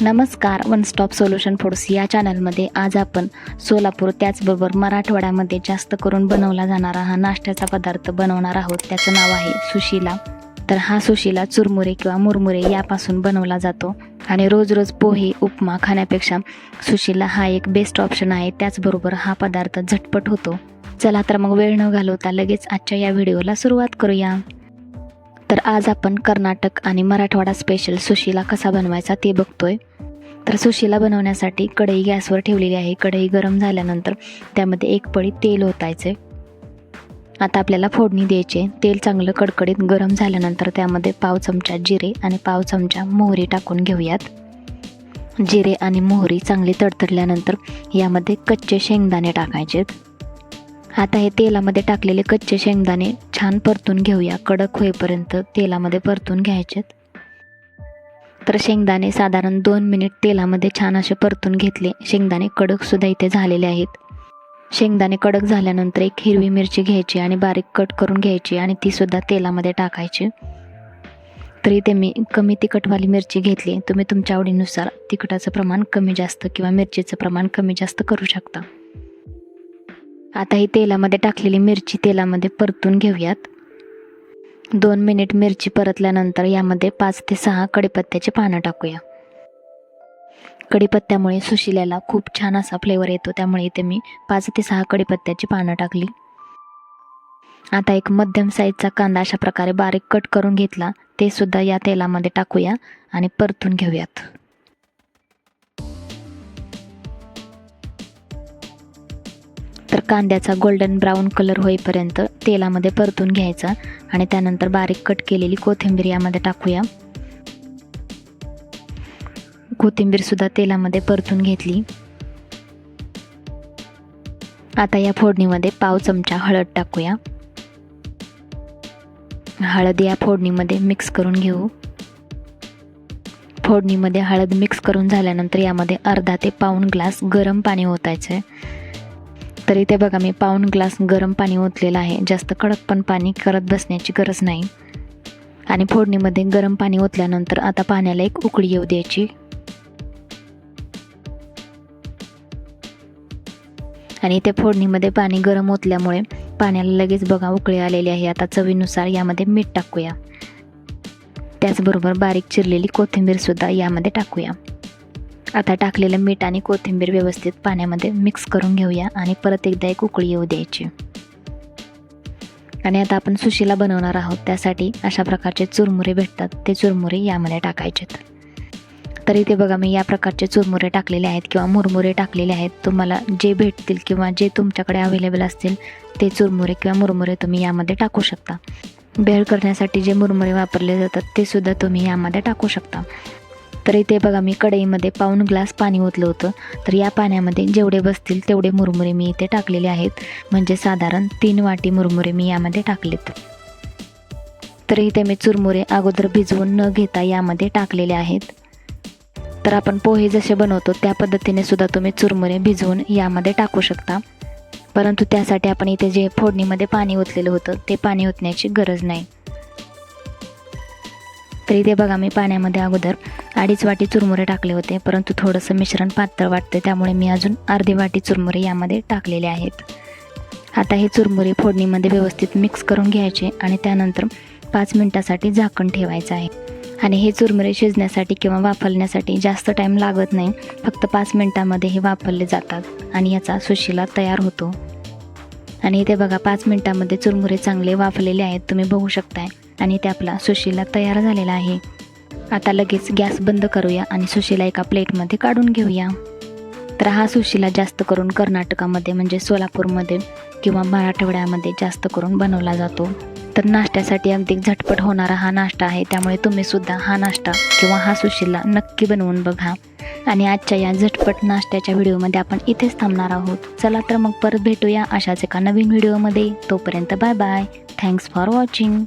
नमस्कार one stop solution force या चॅनलमध्ये आज आपण सोलापूर त्याचबरोबर मराठवाड्यामध्ये जास्त करून बनवला जाणारा हा नाश्त्याचा पदार्थ बनवणार आहोत. त्याचं नाव आहे सुशिला. तर हा सुशिला चुरमुरे किंवा मुरमुरे यापासून बनवला जातो. आणि रोज रोज पोहे उपमा खाण्यापेक्षा सुशिला हा एक बेस्ट ऑप्शन आहे. त्याचबरोबर हा पदार्थ झटपट होतो. चला तर मग वेळ न घालवता लगेच आजच्या या व्हिडिओला सुरुवात करूया. तर आज आपण कर्नाटक आणि मराठवाडा स्पेशल सुशीला कसा बनवायचा ते बघतोय. तर सुशीला बनवण्यासाठी कढई गॅसवर ठेवलेली आहे. कढई गरम झाल्यानंतर त्यामध्ये एक पळी तेल ओतायचे आता आपल्याला फोडणी द्यायचे तेल चांगलं कडकडीत गरम झाल्यानंतर त्यामध्ये पाव चमचा जिरे आणि पाव चमचा मोहरी टाकून घेऊयात. जिरे आणि मोहरी चांगली तडतडल्यानंतर यामध्ये कच्चे शेंगदाणे टाकायचेत. आता हे तेलामध्ये टाकलेले कच्चे शेंगदाणे छान परतून घेऊया. कडक होईपर्यंत तेलामध्ये परतून घ्यायचेत. तर शेंगदाणे साधारण दोन मिनिट तेलामध्ये छान असे परतून घेतले. शेंगदाणे कडकसुद्धा इथे झालेले आहेत. शेंगदाणे कडक झाल्यानंतर एक हिरवी मिरची घ्यायची आणि बारीक कट करून घ्यायची आणि तीसुद्धा तेलामध्ये टाकायची. तर इथे मी कमी तिखटवाली मिरची घेतली. तुम्ही तुमच्या आवडीनुसार तिखटाचं प्रमाण कमी जास्त किंवा मिरचीचं प्रमाण कमी जास्त करू शकता. आता ही तेलामध्ये टाकलेली मिरची तेलामध्ये परतून घेऊयात. दोन मिनिट मिरची परतल्यानंतर यामध्ये पाच ते सहा कडीपत्त्याची पानं टाकूया. कडीपत्त्यामुळे सुशिल्याला खूप छान असा फ्लेवर येतो त्यामुळे इथे मी पाच ते सहा कडीपत्त्याची पानं टाकली. आता एक मध्यम साईजचा कांदा अशा प्रकारे बारीक कट करून घेतला ते सुद्धा या तेलामध्ये टाकूया आणि परतून घेऊयात. तर कांद्याचा गोल्डन ब्राऊन कलर होईपर्यंत तेलामध्ये परतून घ्यायचा आणि त्यानंतर बारीक कट केलेली कोथिंबीर यामध्ये टाकूया. कोथिंबीरसुद्धा तेलामध्ये परतून घेतली. आता या फोडणीमध्ये पाव चमचा हळद टाकूया. हळद या फोडणीमध्ये मिक्स करून घेऊ. फोडणीमध्ये हळद मिक्स करून झाल्यानंतर यामध्ये अर्धा ते पाऊण ग्लास गरम पाणी ओतायचं आहे तर इथे बघा मी पाऊण ग्लास गरम पाणी ओतलेलं आहे. जास्त कडक पण पाणी करत बसण्याची गरज नाही. आणि फोडणीमध्ये गरम पाणी ओतल्यानंतर आता पाण्याला एक उकळी येऊ द्यायची. आणि इथे फोडणीमध्ये पाणी गरम ओतल्यामुळे पाण्याला लगेच बघा उकळी आलेली आहे. आता चवीनुसार यामध्ये मीठ टाकूया. त्याचबरोबर बारीक चिरलेली कोथिंबीरसुद्धा यामध्ये टाकूया. आता टाकलेलं मीठ आणि कोथिंबीर व्यवस्थित पाण्यामध्ये मिक्स करून घेऊया आणि परत एकदा एक उकळी येऊ द्यायची. आणि आता आपण सुशीला बनवणार आहोत. त्यासाठी अशा प्रकारचे चुरमुरे भेटतात. ते चुरमुरे यामध्ये टाकायचेत. तर इथे बघा मी या प्रकारचे चुरमुरे टाकलेले आहेत किंवा मुरमुरे टाकलेले आहेत. तुम्हाला जे भेटतील किंवा जे तुमच्याकडे अवेलेबल असतील ते चुरमुरे किंवा मुरमुरे तुम्ही यामध्ये टाकू शकता. भेळ करण्यासाठी जे मुरमुरे वापरले जातात ते सुद्धा तुम्ही यामध्ये टाकू शकता. तर इथे बघा मी कढईमध्ये पाऊण ग्लास पाणी ओतलं होतं. तर या पाण्यामध्ये जेवढे बसतील तेवढे मुरमुरे मी इथे टाकलेले आहेत. म्हणजे साधारण तीन वाटी मुरमुरे मी यामध्ये टाकलेत. तर इथे मी चुरमुरे अगोदर भिजवून न घेता यामध्ये टाकलेले आहेत. तर आपण पोहे जसे बनवतो त्या पद्धतीने सुद्धा तुम्ही चुरमुरे भिजवून यामध्ये टाकू शकता. परंतु त्यासाठी आपण इथे जे फोडणीमध्ये पाणी ओतलेलं होतं ते पाणी ओतण्याची गरज नाही. तर इथे बघा मी पाण्यामध्ये अगोदर अडीच वाटी चुरमुरे टाकले होते परंतु थोडंसं मिश्रण पातळ वाटतं त्यामुळे मी अजून अर्धी वाटी चुरमुरे यामध्ये टाकलेले आहेत. आता हे चुरमुरे फोडणीमध्ये व्यवस्थित मिक्स करून घ्यायचे आणि त्यानंतर पाच मिनटासाठी झाकण ठेवायचं आहे. आणि हे चुरमुरे शिजण्यासाठी किंवा वाफलण्यासाठी जास्त टाईम लागत नाही फक्त पाच मिनटामध्ये हे वाफरले जातात आणि याचा सुशिला तयार होतो. आणि इथे बघा पाच मिनटामध्ये चुरमुरे चांगले वाफलेले आहेत तुम्ही बघू शकताय. आणि ते आपला सुशिला तयार झालेला आहे. आता लगेच गॅस बंद करूया आणि सुशीला एका प्लेटमध्ये काढून घेऊया. तर हा सुशीला जास्त करून कर्नाटकामध्ये म्हणजे सोलापूरमध्ये किंवा मराठवाड्यामध्ये जास्त करून बनवला जातो. तर नाश्त्यासाठी अगदी झटपट होणारा हा नाश्ता आहे त्यामुळे तुम्ही सुद्धा हा नाश्ता किंवा हा सुशीला नक्की बनवून बघा. आणि आजच्या या झटपट नाश्त्याच्या व्हिडिओमध्ये आपण इथेच थांबणार आहोत. चला तर मग परत भेटूया अशाच एका नवीन व्हिडिओमध्ये. तोपर्यंत bye bye. Thanks for watching